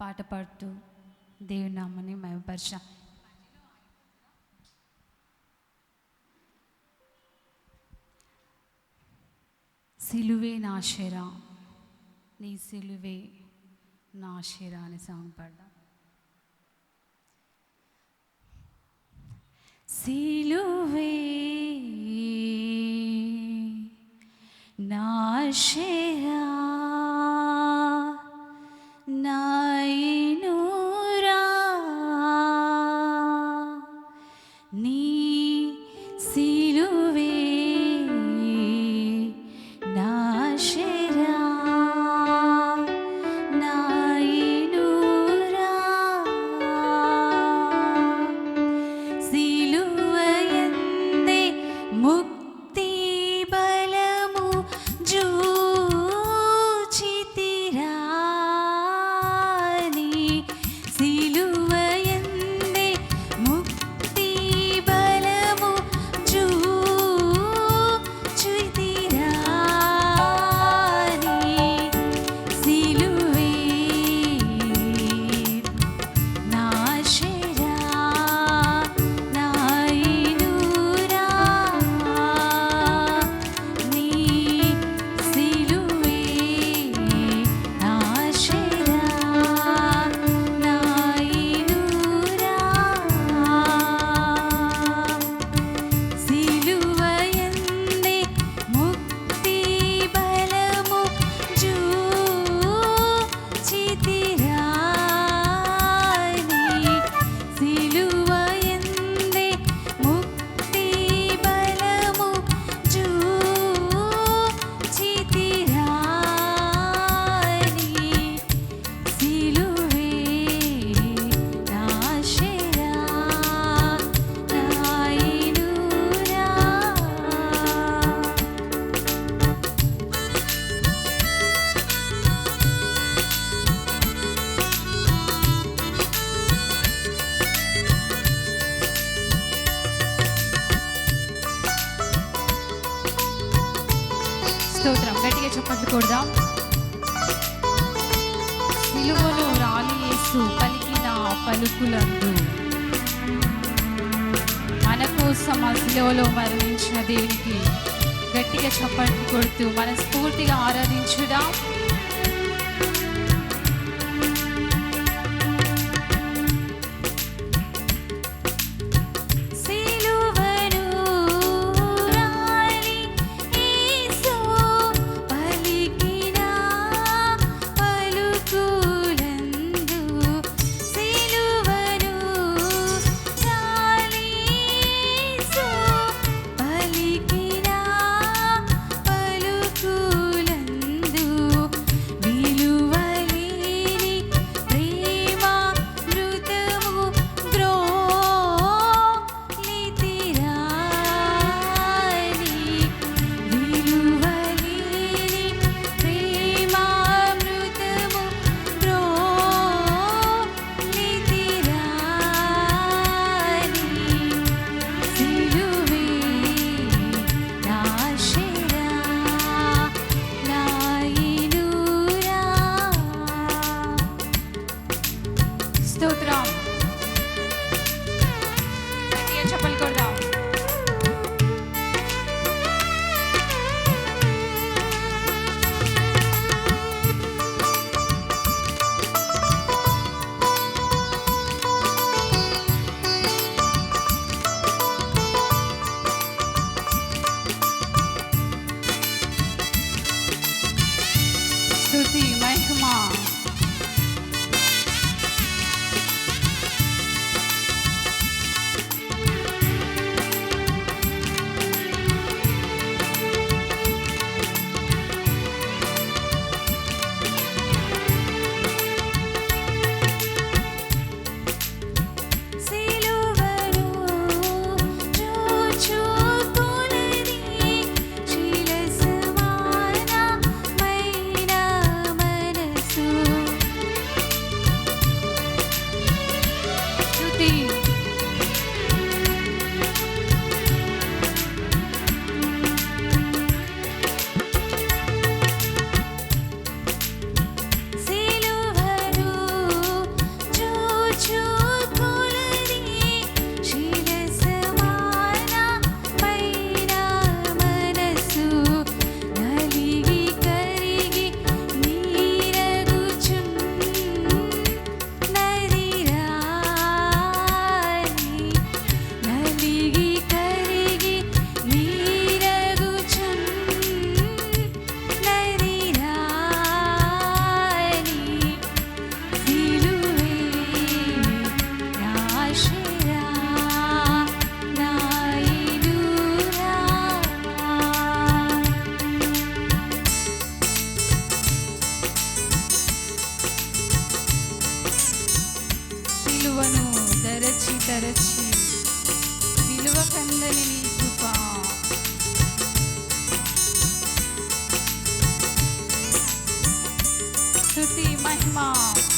పాట పాడుతూ దేవుని నామని మయపరచ సిలువే నాశరా నీ సిలువే నాశరా అని సాంగ్ పాడదాం. సిలువే నాశరా గట్టిగా చప్పట్లు కొడదాం. సిలువలో రాలి యేసు పలికిన పలుకులందు. మన కోసం ఆ సిలువలో మరణించిన దేవునికి గట్టిగా చప్పట్లు కొడుతూ మనస్ఫూర్తిగా ఆరాధించుదాం. స్తుతి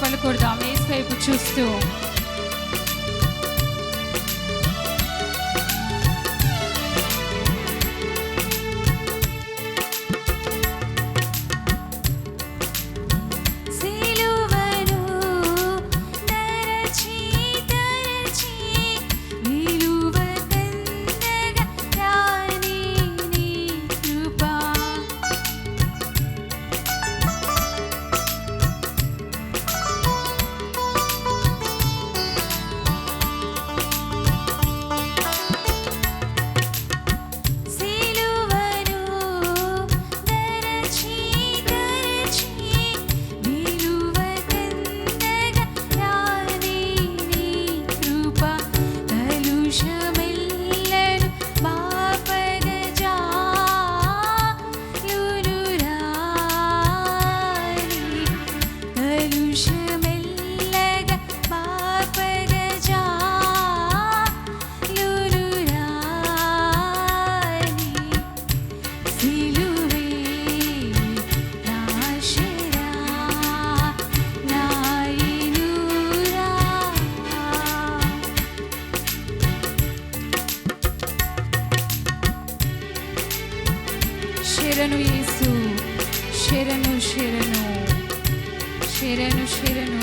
మహిమ కొడదాం ఏసు వైపు చూస్తూ. ശരണു യേസു ശരണു ശരണു ശരണു ശരണു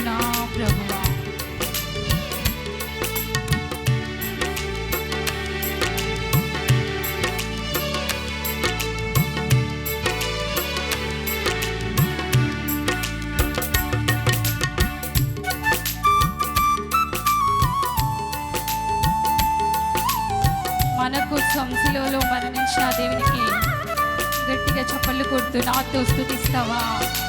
మరణించిన దేవునికి గట్టిగా చప్పట్లు కొడుతూ నాతో స్థుతిస్తావా